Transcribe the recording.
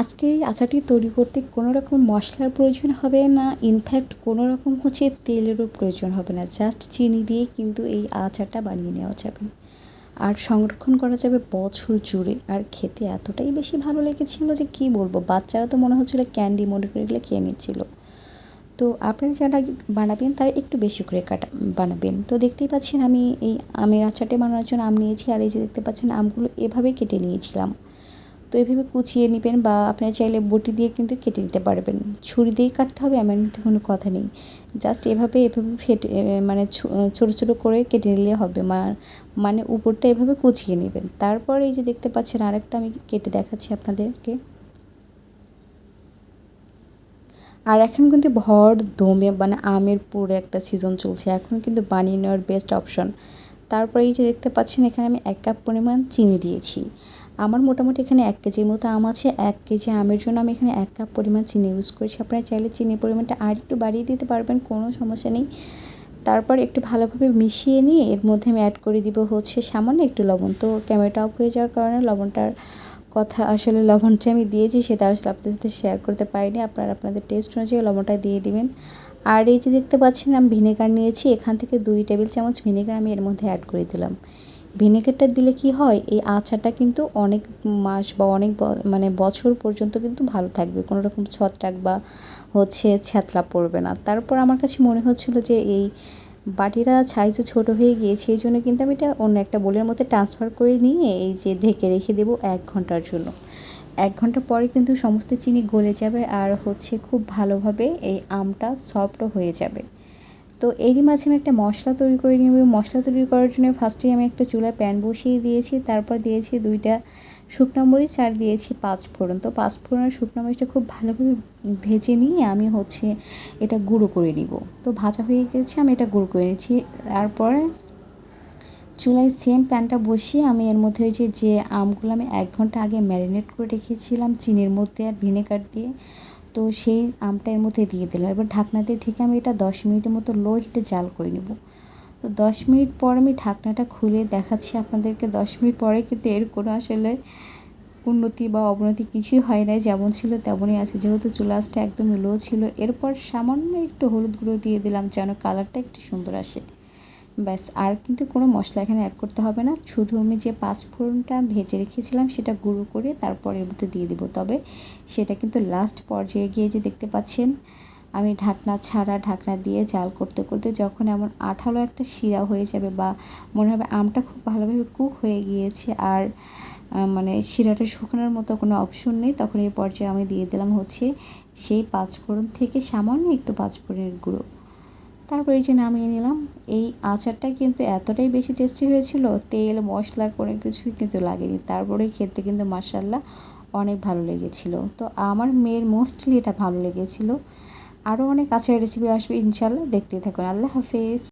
আজকে এই আচারটি তৈরি করতে কোনো রকম মশলার প্রয়োজন হবে না ইনফ্যাক্ট কোনো রকম হচ্ছে তেলেরও প্রয়োজন হবে না জাস্ট চিনি দিয়ে কিন্তু এই আচারটা বানিয়ে নেওয়া যাবে। আর সংরক্ষণ করা যাবে বছর জুড়ে, আর খেতে এতটাই বেশি ভালো লেগেছিলো যে কী বলব, বাচ্চারা তো মনে হচ্ছিল ক্যান্ডি মনে করে গেলে খেয়ে নিচ্ছিলো। তো আপনারা যারা বানাবেন তারা একটু বেশি করে কাটা, বানাবেন। তো দেখতেই পাচ্ছেন আমি এই আমের আচারটা বানানোর জন্য আম নিয়েছি, আর এই যে দেখতে পাচ্ছেন আমগুলো এভাবে কেটে নিয়েছিলাম। তো এভাবে কুচিয়ে নেবেন বা আপনারা চাইলে বটি দিয়ে কিন্তু কেটে নিতে পারবেন। ছুরি দিয়েই কাটতে হবে, এমন কিন্তু কোনো কথা নেই। জাস্ট এভাবে এভাবে ফেটে মানে ছোটো ছোটো করে কেটে নিলে হবে। মানে উপরটা এভাবে কুচিয়ে নেবেন। তারপর এই যে দেখতে পাচ্ছেন আরেকটা আমি কেটে দেখাচ্ছি আপনাদেরকে। আর এখন কিন্তু ভর দমে মানে আমের পুরো একটা সিজন চলছে। এখন কিন্তু বানিয়ে নেওয়ার বেস্ট অপশন তারপরে এই যে দেখতে পাচ্ছেন, এখানে আমি এক কাপ পরিমাণ চিনি দিয়েছি। আমার মোটামুটি এখানে এক কেজির মতো আম আছে, এক কেজি আমের জন্য আমি এখানে এক কাপ পরিমাণ চিনি ইউজ করেছি। আপনারা চাইলে চিনির পরিমাণটা আর একটু বাড়িয়ে দিতে পারবেন, কোনো সমস্যা নেই। তারপর একটু ভালোভাবে মিশিয়ে নিয়ে এর মধ্যে আমি অ্যাড করে দিব হচ্ছে সামান্য একটু লবণ। তো ক্যামেরাটা অফ হয়ে যাওয়ার কারণে লবণটার কথা আসলে লবণটা আমি দিয়েছি সেটা আসলে আপনাদের সাথে শেয়ার করতে পারিনি। আপনারা আপনাদের টেস্ট অনুযায়ী লবণটা দিয়ে দিবেন। আর এই যে দেখতে পাচ্ছেন, আমি ভিনেগার নিয়েছি। এখান থেকে দুই টেবিল চামচ ভিনেগার আমি এর মধ্যে অ্যাড করে দিলাম। ভিনেগারটা দিলে কি হয়? এই আচারটা কিন্তু অনেক মাস বা অনেক মানে বছর পর্যন্ত কিন্তু ভালো থাকবে। কোনো রকম ছত্রাক বা হচ্ছে ছ্যাতলা পড়বে না। তারপর আমার কাছে মনে হচ্ছিল যে এই বাটিটা সাইজে ছোটো হয়ে গিয়েছে, এই জন্য কিন্তু আমি এটা অন্য একটা বোলের মধ্যে ট্রান্সফার করে নিয়ে এই যে ঢেকে রেখে দেবো এক ঘণ্টার জন্য। এক ঘণ্টা পরে কিন্তু সমস্ত চিনি গলে যাবে আর হচ্ছে খুব ভালোভাবে এই আমটা সফটও হয়ে যাবে। তো এরই মাঝে আমি একটা মশলা তৈরি করে নিব। মশলা তৈরি করার জন্য ফার্স্টে আমি একটা চুলায় প্যান বসিয়ে দিয়েছি, তারপর দিয়েছি দুইটা শুকনো মরিচ আর দিয়েছি পাঁচ ফোড়ন তো পাঁচ আর শুকনো মরিচটা খুব ভালোভাবে ভেজে নিয়ে আমি হচ্ছে এটা গুঁড়ো করে নিব। তো ভাজা হয়ে গেছে, আমি এটা গুঁড়ো করে নিয়েছি তারপরে চুলায় সেম প্যানটা বসিয়ে আমি এর মধ্যে হয়েছে যে আমগুলো আমি এক ঘণ্টা আগে ম্যারিনেট করে রেখেছিলাম, চিনির মধ্যে আর ভিনেগার দিয়ে। তো সেই আমটা এর মধ্যে দিয়ে দিলাম এবার ঢাকনা দিয়ে ঠিক আমি এটা দশ মিনিটের মতো লো হিটে জাল করে নেব। তো দশ মিনিট পর আমি ঢাকনাটা খুলে দেখাচ্ছি আপনাদেরকে। দশ মিনিট পরে কিন্তু এর কোনো আসলে উন্নতি বা অবনতি কিছুই হয় নাই। যেমন ছিল তেমনই আছে। যেহেতু চুলাসটা একদম লো ছিল, এরপর সামান্য একটু হলুদ গুঁড়ো দিয়ে দিলাম যেন কালারটা একটু সুন্দর আসে। ব্যাস, আর কিন্তু কোনো মশলা এখানে অ্যাড করতে হবে না। শুধু আমি যে পাঁচফোড়নটা ভেজে রেখেছিলাম, সেটা গুঁড়ো করে তারপর এর মধ্যে দিয়ে দেবো। তবে সেটা কিন্তু লাস্ট পর্যায়ে গিয়ে যে দেখতে পাচ্ছেন, আমি ঢাকনা ছাড়া ঢাকনা দিয়ে জাল করতে করতে যখন এমন আঠালো একটা শিরা হয়ে যাবে বা মনে হবে আমটা খুব ভালোভাবে কুক হয়ে গিয়েছে আর মানে শিরাটা শুকানোর মতো কোনো অপশন নেই, তখন এই পর্যায়ে আমি দিয়ে দিলাম হচ্ছে সেই পাঁচফোড়ন থেকে সামান্য একটু পাঁচফোড়নের গুঁড়ো। তারপর এই যে নামিয়ে নিলাম। এই আচারটা কিন্তু এতটাই বেশি টেস্টি হয়েছিল, তেল, মশলা কোনো কিছুই কিন্তু লাগেনি। তারপরে খেতে কিন্তু মার্শাল্লাহ অনেক ভালো লেগেছিল। তো আমার মেয়ের মোস্টলি এটা ভালো লেগেছিল। আরও অনেক আচারের রেসিপি আসবে ইনশাল্লাহ দেখতে থাকুন। আল্লাহ হাফেজ।